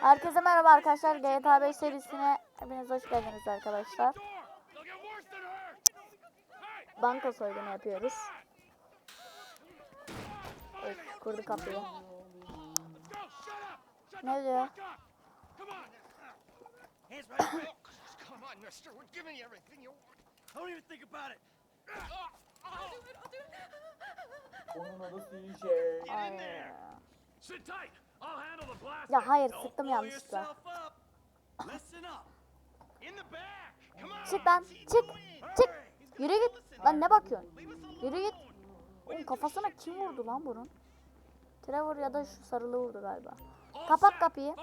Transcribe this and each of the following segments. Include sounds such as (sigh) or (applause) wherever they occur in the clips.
Herkese merhaba arkadaşlar. GTA 5 serisine hepiniz hoş geldiniz arkadaşlar. Banka soygunu yapıyoruz. Evet, kurdu kapıyı. Ne diyor? Hands right up. Come on, mister. We're giving you everything you want. Don't even think about it. I'll do it, I'll do it. Onun adı CJ. Sit tight. Ya hayır sıktım yanlışlıkla. Çık lan çık çık. Yürü git. Lan ne bakıyorsun? Yürü git. Oğlum kafasına kim vurdu lan bunun? Trevor ya da şu sarılı vurdu galiba. Kapat kapıyı.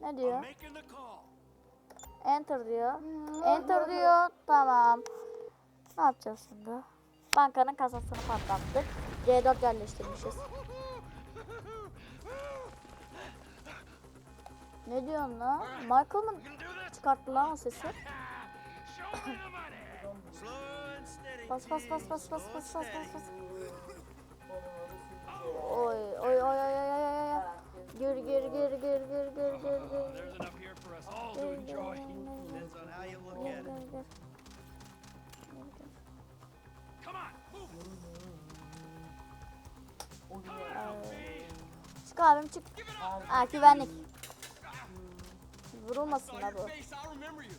Ne diyor? Enter diyor. Enter diyor. Tamam. Ne yapacağız şimdi? Bankanın kasasını patlattık. C4 yerleştirmişiz. Ne diyorsun lan? Michael mı çıkarttı lan o sesi? (coughs) Bas bas bas bas bas bas bas bas bas. Oy oy oy oy oy oy oy. Gir gir gir gir gir gir gir gir. Çık abim çık. Aa güvenlik. Vurulmasın da bu. Face, I'll remember you.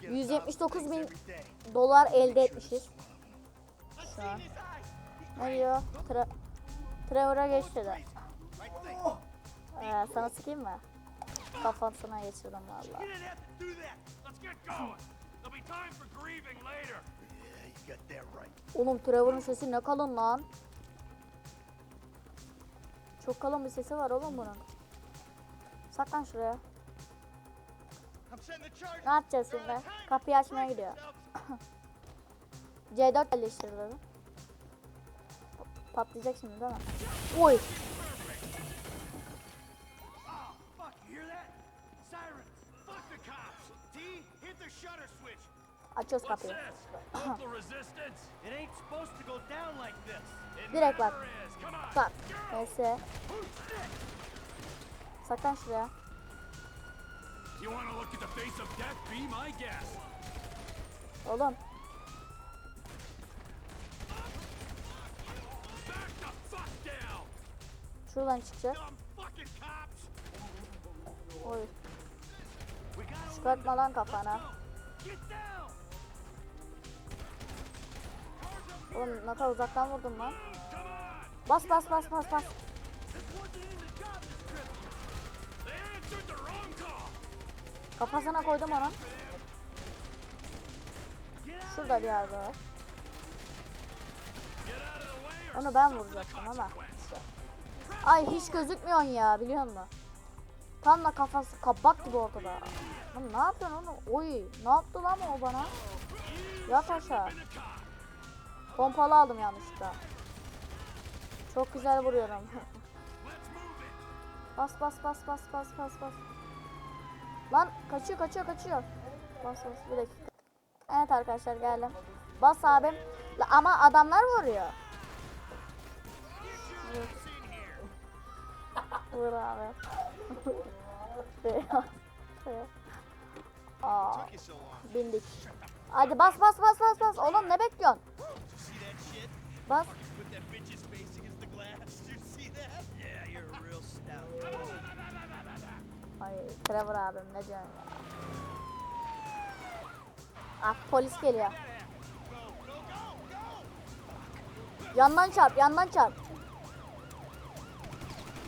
Get 179 bin dolar elde etmişiz. Şu an. Ne diyor? Tra Trevor'a geçti de. Right thing. Ee, sana sıkayım mı? Kafasına geçirdim valla. Oğlum Trevor'un sesi ne kalın lan. Çok kalın bir sesi var oğlum bunun. Saklan şuraya. Ne yapacağız şimdi? Kapıyı açmaya gidiyor. C4 yerleştir dedi. Patlayacak şimdi değil mi? Oy! Açıyoruz kapıyı. (coughs) Direkt bak. Bak. Neyse. Saklan şuraya. You want to look at the face of death? Be my guest. Oğlum. Back the fuck down. Şuradan çıkacak. Oy. Çıkartma lan kafana. Oğlum ne kadar uzaktan vurdum lan. Bas bas bas bas bas. Kafasına koydum onu. Out. Şurada bir yerde var. Onu ben vuracaktım ama. consequence. Ay hiç gözükmüyorsun ya biliyor musun? Tam da kafası kabak gibi ortada. Lan ne yapıyorsun oğlum? Oy ne yaptı lan o bana? Yat aşağı. Pompalı aldım yanlışlıkla. Çok güzel vuruyorum. (laughs) Bas bas bas bas bas bas bas. Lan kaçıyor kaçıyor kaçıyor. Bas bas bir dakika. Evet arkadaşlar geldim. Bas abim. Ama adamlar vuruyor. Vur abi. (laughs) Aa, bindik. Hadi bas bas bas bas bas. Oğlum ne bekliyorsun? Bas. Ay Trevor abim ne diyorsun ya? Ah polis geliyor. Yandan çarp, yandan çarp.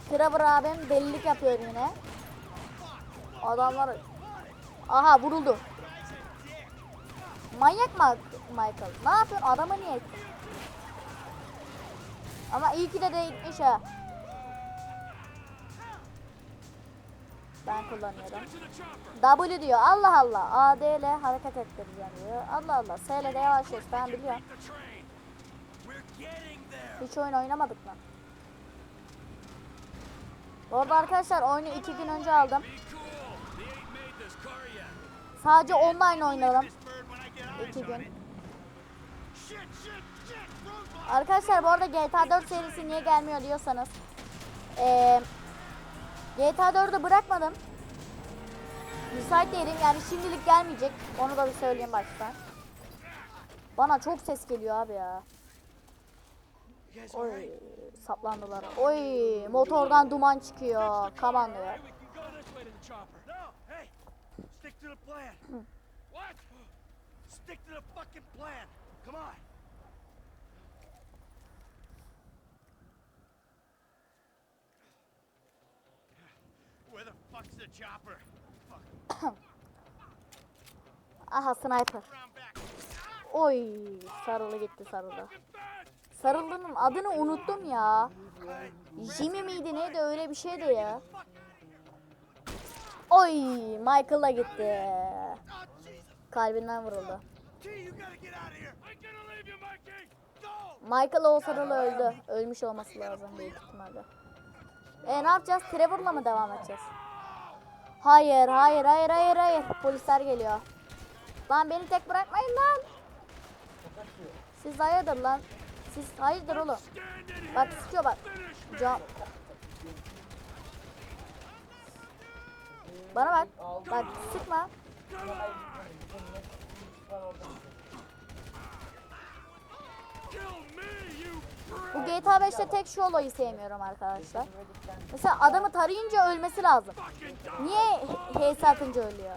Trevor abim delilik yapıyor yine. Adamlar... Aha vuruldu. Manyak mı Michael? Ne yapıyorsun? Adamı niye ettin? Ama iyi ki de değitmiş ha. Ben kullanıyorum. W diyor. Allah Allah. A, D ile hareket ettireceğim diyor. Allah Allah. S ile de yavaşlıyoruz. Ben biliyorum. Hiç oyun oynamadık mı? Bu arada arkadaşlar oyunu iki gün önce aldım. Sadece online eyes İki gün. Arkadaşlar bu arada GTA 4 serisi niye gelmiyor diyorsanız. eee, GTA 4'ü bırakmadım. Müsait değilim yani şimdilik gelmeyecek. Onu da bir söyleyeyim baştan. Bana çok ses geliyor abi ya. Oy saplandılar. Oy motordan duman çıkıyor. Kaman diyor. Stick to the fucking plan. Come on. Where the fuck's the chopper? Fuck. (coughs) Aha sniper. Oy sarılı gitti sarılı. Sarılının adını unuttum ya. Jimmy miydi neydi öyle bir şeydi ya. Oy Michael'a gitti. Kalbinden vuruldu. Michael o sırada öldü. Ölmüş olması lazım büyük ihtimalle. E ne yapacağız? Trevor'la mı devam edeceğiz? Hayır, hayır, hayır, hayır, hayır. Polisler geliyor. Lan beni tek bırakmayın lan. Siz hayırdır lan? Siz hayırdır oğlum? Bak sıkıyor bak. Cam. Bana bak. Bak sıkma. Bu GTA 5'te tek şu olayı sevmiyorum arkadaşlar. Mesela adamı tarayınca ölmesi lazım. Niye HS atınca ölüyor?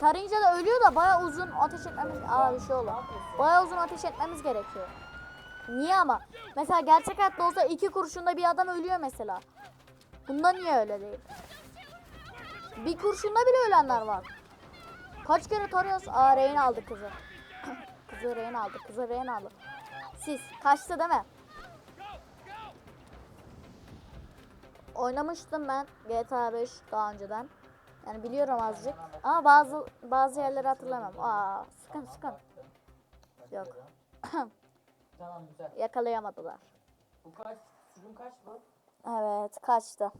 Tarayınca da ölüyor da baya uzun ateş etmemiz... Aa bir şey oldu. Baya uzun ateş etmemiz gerekiyor. Niye ama? Mesela gerçek hayatta olsa iki kurşunda bir adam ölüyor mesela. Bunda niye öyle değil? Bir kurşunda bile ölenler var. Kaç kere tarıyoruz? Aa rehin aldı kızı. (coughs) kızı rehin aldı. Kızı rehin aldı. Siz kaçtı değil mi? Oynamıştım ben GTA 5 daha önceden. Yani biliyorum azıcık. Ama bazı bazı yerleri hatırlamam. Aa, sıkın sıkın. Yok. Tamam güzel. Yakalayamadılar. Bu kaç? Sürüm kaç bu? Evet, kaçtı.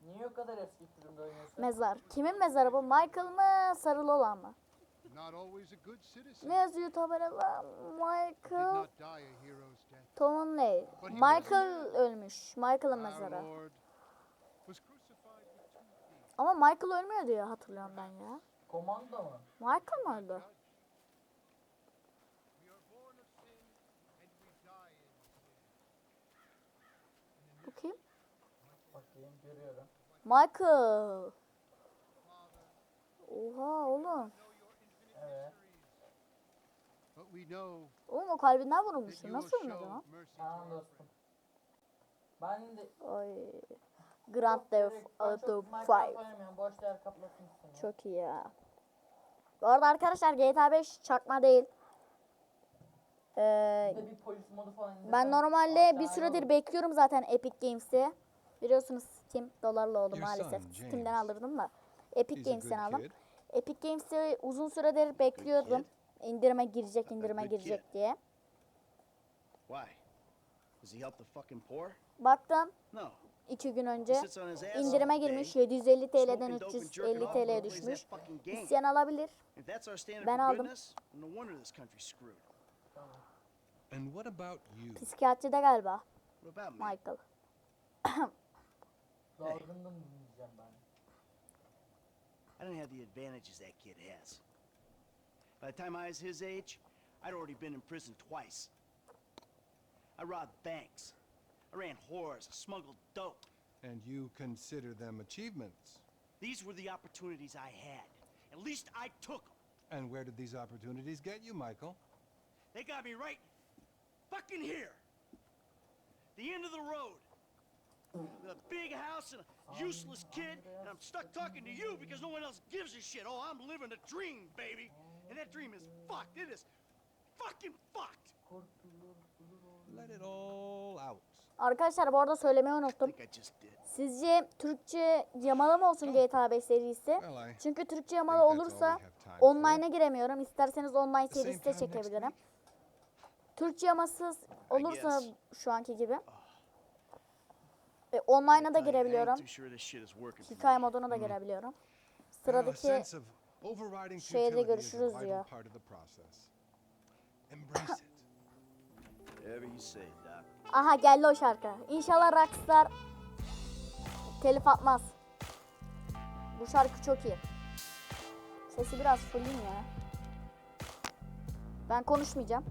Niye o kadar eski sürümde oynuyorsun? Mezar. Kimin mezarı bu? Michael mı? Sarılı olan mı? Ne yazıyor tabelada? Michael not die a hero's death. Tom'un ne? Michael ölmüş. Michael'ın mezarı. Ama Michael ölmüyor diye hatırlıyorum ben ya. Komando mu? Michael mı öldü? Kim? Bakayım görüyorum. Michael. Oha oğlum. Evet. Oğlum o kalbinden vurulmuştu. Nasıl show lan? Tamam dostum. Ben de Ay. Grand Theft Auto çok 5. Minecraft oynamıyorum. Boş yer kaplasın seni. Çok iyi ya. Bu arada arkadaşlar GTA 5 çakma değil. Ee, Bir polis modu falan ben normalde bir süredir bekliyorum zaten Epic Games'i. Biliyorsunuz Steam dolarla oldu Your maalesef. son, Steam'den James. alırdım da. Epic Games'ten aldım. Epic Games'i uzun süredir bekliyordum. İndirime girecek, indirime girecek diye. Why? Does he help the fucking poor? Baktım No. iki gün önce indirime girmiş 750 TL'den smoking dope and jerking 350 off while he TL'ye düşmüş. İsteyen alabilir. Ben aldım. Psikiyatride galiba? Michael. (coughs) Dalgınlığını dinleyeceğim ben. I didn't have the advantages that kid has. By the time I was his age, I'd already been in prison twice. I robbed banks. I ran whores. I smuggled dope. And you consider them achievements. These were the opportunities I had. At least I took them. And where did these opportunities get you, Michael? They got me right fucking here. The end of the road. With a big house and a useless kid, and I'm stuck talking to you because no one else gives a shit. Oh, I'm living a dream, baby. And that dream is fucked. It is fucking fucked. Let it all out. Arkadaşlar bu arada söylemeyi unuttum. Sizce Türkçe yamalı mı olsun GTA 5 serisi? Çünkü Türkçe yamalı olursa online'a giremiyorum. İsterseniz online serisi de çekebilirim. Türkçe yamasız olursa şu anki gibi. E, online'a da girebiliyorum. Hikaye moduna da girebiliyorum. Well, a Sıradaki şeyde görüşürüz diyor. (laughs) Aha geldi o şarkı. İnşallah Rockstar telif atmaz. Bu şarkı çok iyi. Sesi biraz fulleyim ya. Ben konuşmayacağım.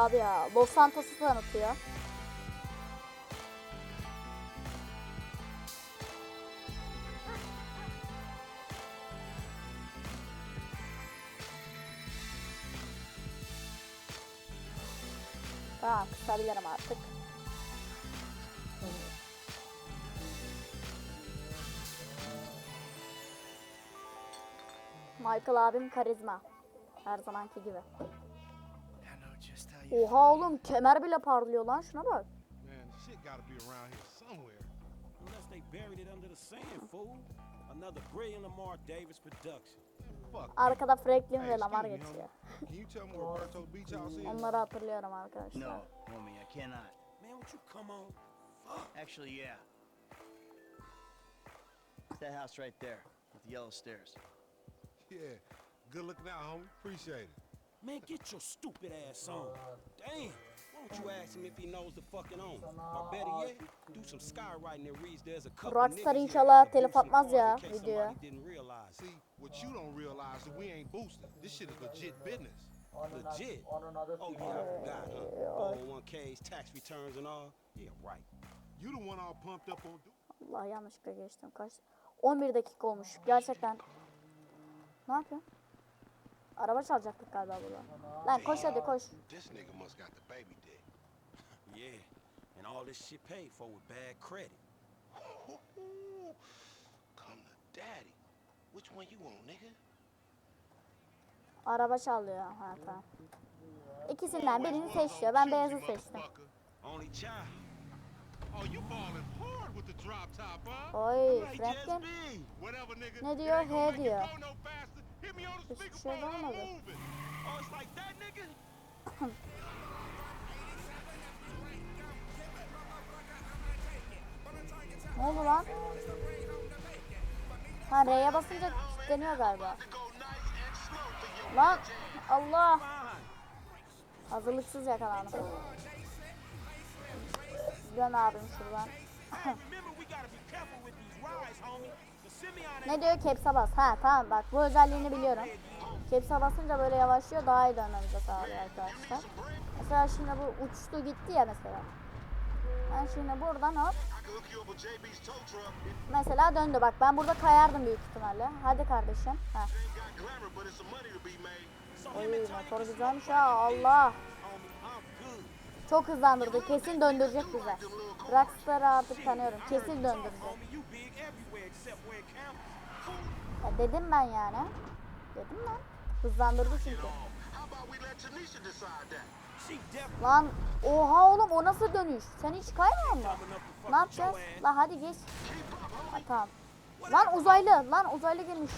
Abi ya. Los Santos'u tanıtıyor. Tamam kısabilirim artık. Michael abim karizma. Her zamanki gibi. Oha oğlum kemer bile parlıyor lan şuna bak. Man, shit gotta be around here somewhere. Unless they buried it under the sand, fool. Another brilliant Lamar Davis production. Fuck. Arkada Franklin ve Lamar geçiyor. Onları hatırlıyorum arkadaşlar. No, homie, I cannot. Man, would you come on? Actually, yeah. It's that house right there with the yellow stairs. Yeah. Good looking out, homie. Appreciate it. Man, get your stupid ass on. Damn. Why don't you ask him if he knows the fucking owner? Or better yet, do some skywriting that reads there's a couple Rockstar inşallah telif atmaz ya videoya. somebody didn't realize. See, what you don't realize is we ain't boosting. This shit is legit business. Legit. Oh yeah, I forgot, huh? 401ks, tax returns and all. Yeah, right. You the one all pumped up on do- Allah yanlışlıkla geçtim. Kaç? 11 dakika olmuş. Gerçekten. Ne yapıyorsun? Araba çalacaktık galiba burada. Lan koş hadi koş. This nigga must got the baby dick. (laughs) Yeah. And all this shit paid for with bad credit. (laughs) Come to daddy. Which one you want, nigga? Araba çalıyor. Ha tamam. İkisinden birini seçiyor. Ben beyazı seçtim. Only child. Oh, you balling hard with the drop top, huh? Oy Franklin. Ne diyor? it diyor. Hiçbir şey olmadı. Ne oldu lan? Ha R'ye basınca kilitleniyor galiba. Lan Allah. Hazırlıksız yakalandım. Dön abim şuradan. Ne diyor? Caps'e bas. Ha tamam bak bu özelliğini biliyorum. Caps'e basınca böyle yavaşlıyor daha iyi dönmemize sağlıyor arkadaşlar. Mesela şimdi bu uçtu gitti ya mesela. Ben şimdi buradan hop. Mesela döndü bak ben burada kayardım büyük ihtimalle. Hadi kardeşim. Ha. Oy motor güzelmiş ha Allah. Çok hızlandırdı. Kesin döndürecek bize. Rockstar'ı artık tanıyorum. Kesin döndürecek. Ya dedim ben yani. Dedim ben. Hızlandırdı çünkü. Lan oha oğlum o nasıl dönüş? Sen hiç to fuck Ne yapacağız? ass. La hadi geç. Ha, tamam. Lan uzaylı, lan uzaylı gelmiş.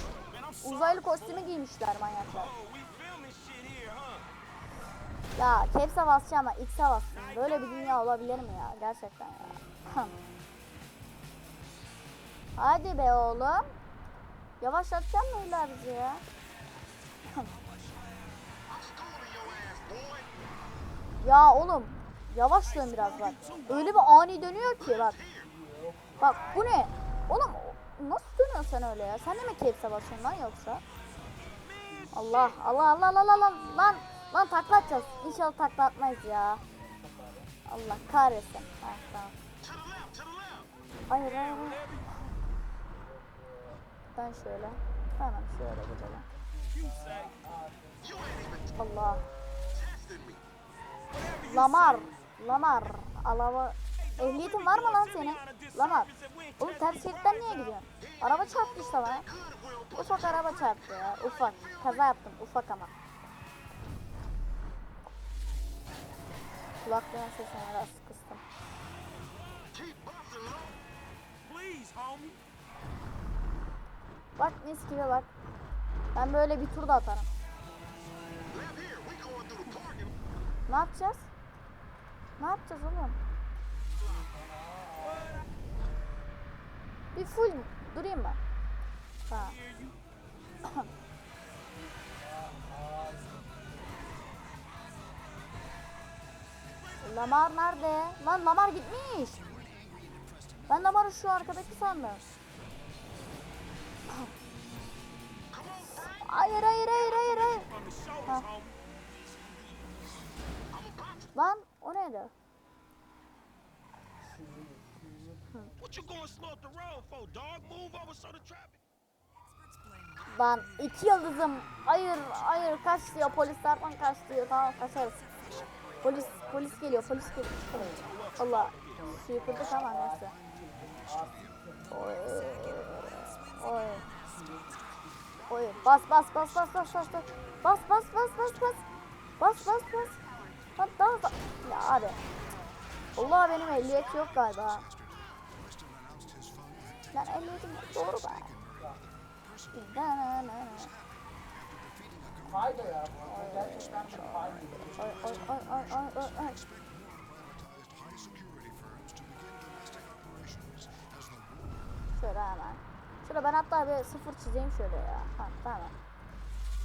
Uzaylı kostümü giymişler manyaklar. Ya Caps'e basacağım ama X'e bastım. Böyle bir dünya olabilir mi ya? Gerçekten ya. Hadi be oğlum. Yavaşlatacak mı illa bizi ya? Ya oğlum yavaş dön biraz bak. Öyle bir ani dönüyor ki bak. Bak bu ne? Oğlum nasıl dönüyorsun sen öyle ya? Sen de mi Caps'e basıyorsun lan yoksa? Allah Allah Allah Allah Allah lan lan lan takla atacağız. İnşallah takla atmayız ya. Allah kahretsin. Ha, tamam. Hayır hayır hayır. Ben şöyle. Hemen şöyle gidelim. Allah. Lamar. Lamar. Alava. Ehliyetin var mı lan senin? Lamar. Oğlum ters şeritten niye gidiyorsun? Araba çarptı işte bana. Ufak araba çarptı ya. Ufak. Kaza yaptım. Ufak ama. Kulaklığın sesini biraz kıstım. Bak mis gibi bak. Ben böyle bir tur da atarım. Ne yapacağız? Ne yapacağız oğlum? Bir full durayım mı? Ha. (coughs) Lamar nerede? Lan Lamar gitmiş. Ben Lamar'ı şu arkadaki sandım. Hayır hayır hayır hayır hayır. Ha. Lan o neydi? Lan iki yıldızım. Hayır hayır kaç diyor polislerden kaç diyor. Tamam kaçarız. Polis polis geliyor polis geliyor. Allah. Suyu kırdık ama neyse. Oy. Oy. Oy. Bas bas bas bas bas bas bas. Bas bas bas bas bas. Bas bas bas. Lan daha da. Ya abi. Allah benim ehliyet yok galiba. Lan ehliyetim doğru be. Na na na na. Fayda ya. Gerçekten bir fayda. Oy oy oy oy oy oy. Şöyle hemen. Şöyle ben hatta bir sıfır çizeyim şöyle ya. Ha, tamam.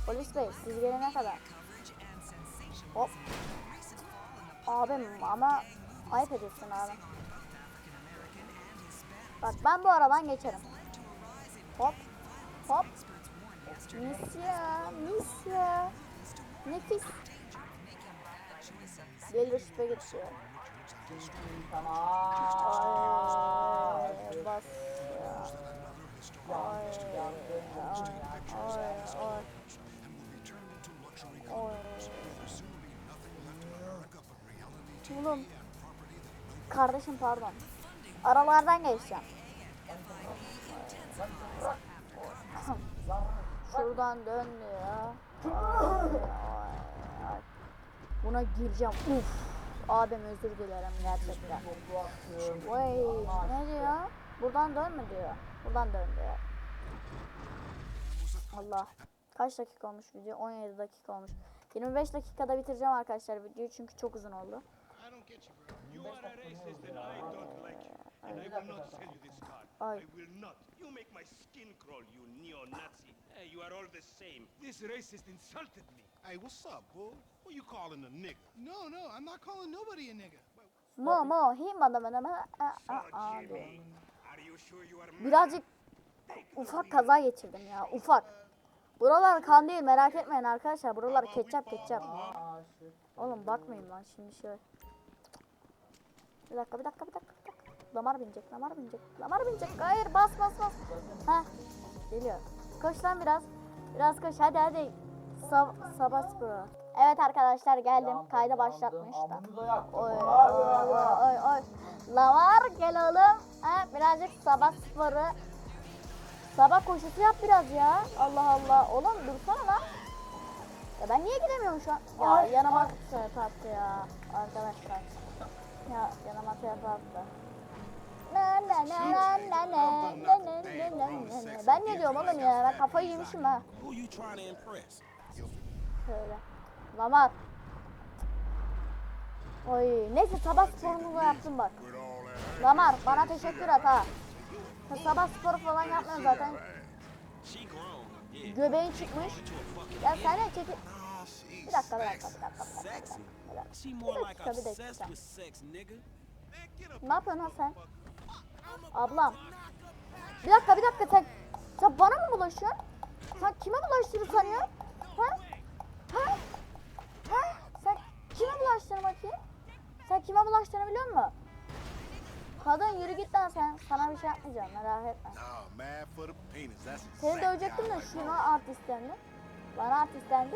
Polis bey siz gelene kadar. Hop. Abim ama ayıp ediyorsun abi. Bak ben bu aradan geçerim. Hop. Hop. Mis ya, mis ya. Nefis. Gelir şüphe geçiyor. Tamam. Ay, bas ya. Oğlum. Kardeşim pardon. Aralardan geçeceğim. Şuradan dön ya. Buna gireceğim. Uf. Abim özür dilerim gerçekten. Vay ne diyor? Buradan dön mü diyor. Buradan dön diyor. Allah. Kaç dakika olmuş video? 17 dakika olmuş. 25 dakikada bitireceğim arkadaşlar videoyu çünkü çok uzun oldu. Ay. I will not. You make my skin crawl, you neo-Nazi. Hey, you are all the same. This racist insulted me. Hey, what's up, bull? Who you calling a nigga? No, no, I'm not calling nobody a nigga. Mo mo him adamı adamı. So, Birazcık ufak kaza geçirdim ya ufak. Buralar kan değil merak etmeyin arkadaşlar. Buralar ketçap ketçap. Oğlum bakmayın lan şimdi şöyle. Bir dakika bir dakika bir dakika. Bir dakika. Lamar binecek lamar binecek. Lamar binecek. Hayır bas bas bas. Ha geliyor. Koş lan biraz. Biraz koş hadi hadi. Sab sabah sporu. Evet arkadaşlar geldim. Kayda başlatmış da. Amını da yaktım. Oy oy oy oy. Lamar gel oğlum. Ha, birazcık sabah sporu. Sabah koşusu yap biraz ya. Allah Allah. Oğlum dursana lan. Ya ben niye gidemiyorum şu an? Ya Ay, yanıma tarafa attı ya. Arkadaşlar. Ya yanıma tarafa attı. Na na na na na na na na na na na. Ben ne diyorum oğlum ya? Ben kafayı yemişim ha. Şöyle. Lamar. Oy neyse sabah sporumuzu da yaptım bak. Lamar bana teşekkür et ha. Sabah sporu falan yapmıyorsun zaten. Göbeğin çıkmış. Ya sen de çekil. Bir dakika bir dakika bir dakika. Bir dakika, bir dakika, bir. Ne yapıyorsun ha sen? Ablam. Bir dakika bir dakika sen. Sen bana mı bulaşıyorsun? Sen kime bulaştığını sanıyorsun? Ha? bulaştığını bakayım? Sen kime bulaştığını biliyor musun? Kadın yürü git lan sen. Sana bir şey yapmayacağım merak etme. Seni dövecektim de şuna artistlendi. Bana artistlendi.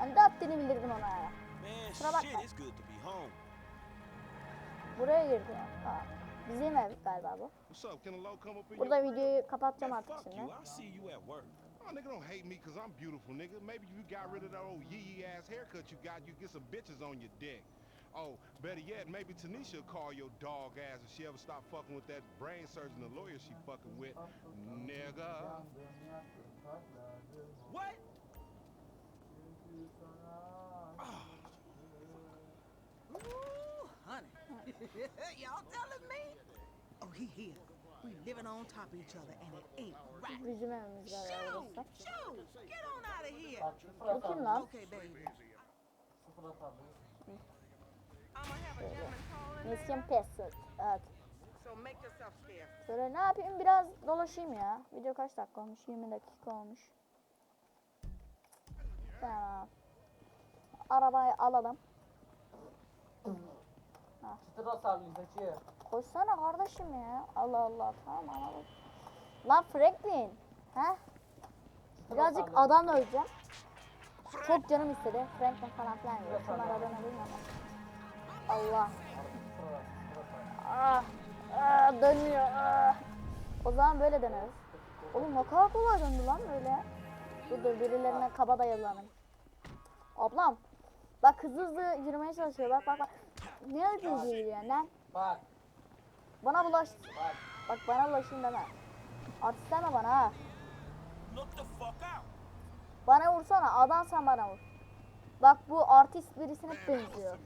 Ben de haddini bildirdim ona ya. Sıra. Buraya girdi. Tamam. Bizim ev galiba bu. Burada videoyu kapatacağım artık şimdi. You. I'll see you at work. Oh, nigga, don't hate me because I'm beautiful, nigga. Maybe you got rid of that old yee ass haircut you got. You get some bitches on your dick. Oh, better yet, maybe Tanisha will call your dog ass if she ever stop fucking with that brain surgeon, the lawyer she fucking with. Nigga. Yandım, yaktım, patladım. What? Oh, Ooh, honey. (laughs) Y'all telling me? Oh, he here. We living on top of each other and it ain't right. Bizim evimiz burası. Shoo! Get on out of here. Bu kim lan? Okay, baby. Sıfır atar. I'ma have a gentleman call in Mission Password. Evet. so make yourself scarce. Şöyle ne yapayım biraz dolaşayım ya. Video kaç dakika olmuş? 20 dakika olmuş. Tamam. Arabayı alalım. Çıtır hasarlı zeki. Koşsana kardeşim ya. Allah Allah tamam anladım. Lan Franklin. He? Birazcık adam öleceğim. Çok canım istedi. Franklin falan filan diyor. Şunlar adını bilmiyorum. Allah. Ah, ah, dönüyor. Ah. O zaman böyle deneriz. Oğlum ne kadar kolay döndü lan böyle. Dur dur birilerine kaba dayalanım. Ablam. Bak hızlı hızlı yürümeye çalışıyor. Bak bak bak. Ne hızlı yürüyor lan? Bak Bana bulaş. bak. Bak bana bulaşın deme. Deme bana ha. Bana vursana. Adam sen bana vur. Bak bu artist birisine benziyor.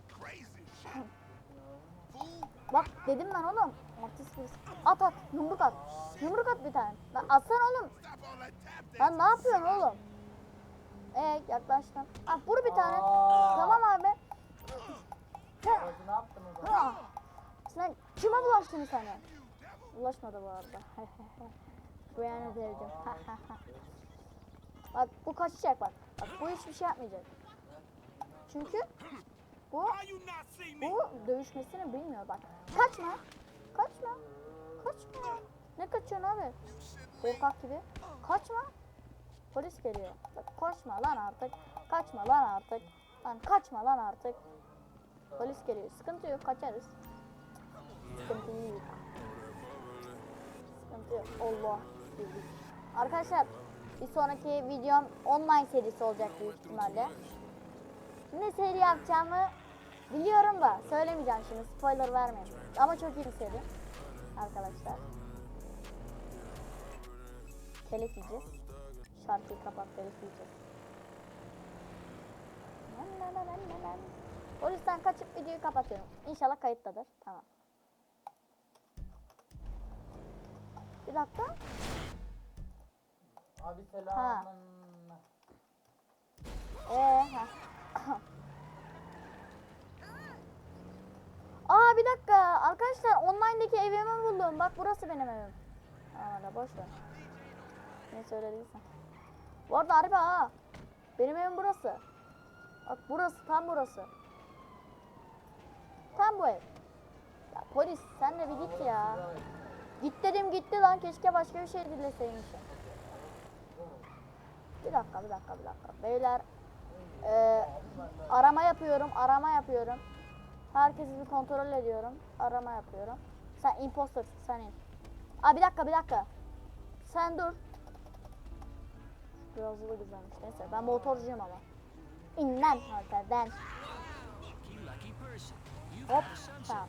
Bak dedim ben oğlum. Artist birisi. At at. Yumruk at. Yumruk at bir tane. Lan atsana oğlum. Lan ne yapıyorsun oğlum? Ee yaklaştım. Ah vur bir tane. Aa. Tamam abi. Ne yaptın o zaman? Sen kime bulaştın sen? ya? Bulaşmadı bu arada. (laughs) Beyan ederdim. bak bu kaçacak bak. Bak bu hiçbir şey yapmayacak. Çünkü bu bu dövüşmesini bilmiyor bak. Kaçma. Kaçma. Kaçma. Ne kaçıyorsun abi? Korkak gibi. Kaçma. Polis geliyor. Bak, kaçma lan artık. Kaçma lan artık. Lan kaçma lan artık. Polis geliyor. Sıkıntı yok kaçarız. Sıkıntı yok. Sıkıntı. Allah. Arkadaşlar bir sonraki videom online serisi olacak büyük ihtimalle. Ne seri yapacağımı biliyorum da söylemeyeceğim şimdi spoiler vermeyeyim. Ama çok iyi bir seri arkadaşlar. Telif yiyeceğiz. Şarkıyı kapat telif yiyeceğiz. O yüzden kaçıp videoyu kapatıyorum. İnşallah kayıttadır. Tamam. Bir dakika. Abi selamın. Ee, ha. Aa bir dakika. Arkadaşlar online'daki evimi buldum. Bak burası benim evim. Aa boş ver. Ne söylediysen. Bu arada harbi ha. Benim evim burası. Bak burası tam burası. Tam bu ev. Ya polis sen de bir git ya. Git dedim gitti lan. Keşke başka bir şey dileseymişim. Bir dakika bir dakika bir dakika. Beyler ee, arama yapıyorum, arama yapıyorum. Herkesi bir kontrol ediyorum. Arama yapıyorum. Sen impostersin, sen in. Aa bir dakika, bir dakika. Sen dur. Biraz da güzelmiş. Neyse ben motorcuyum ama. İn lan haritadan. Hop. Tamam.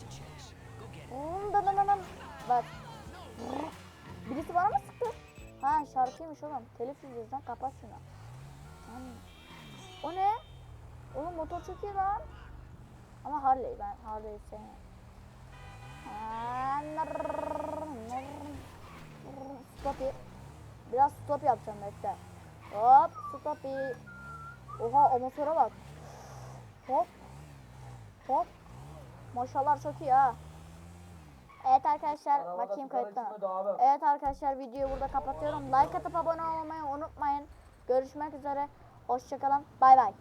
Hmm, da, da, da. Bak. Birisi bana mı sıktı? Ha şarkıymış oğlum. Telif yiyeceğiz lan kapat şunu. O ne? Oğlum motor çok iyi lan. Ama Harley ben Harley'i sevmiyorum. Stopi. Biraz stop yapacağım bekle. Hop stopi. Oha o motora bak. Hop. Hop. Maşallah çok iyi ha. Evet arkadaşlar Arabada bakayım kayıtta. Evet arkadaşlar videoyu burada kapatıyorum. Like atıp abone olmayı unutmayın. Görüşmek üzere. Hoşçakalın. Bay bay.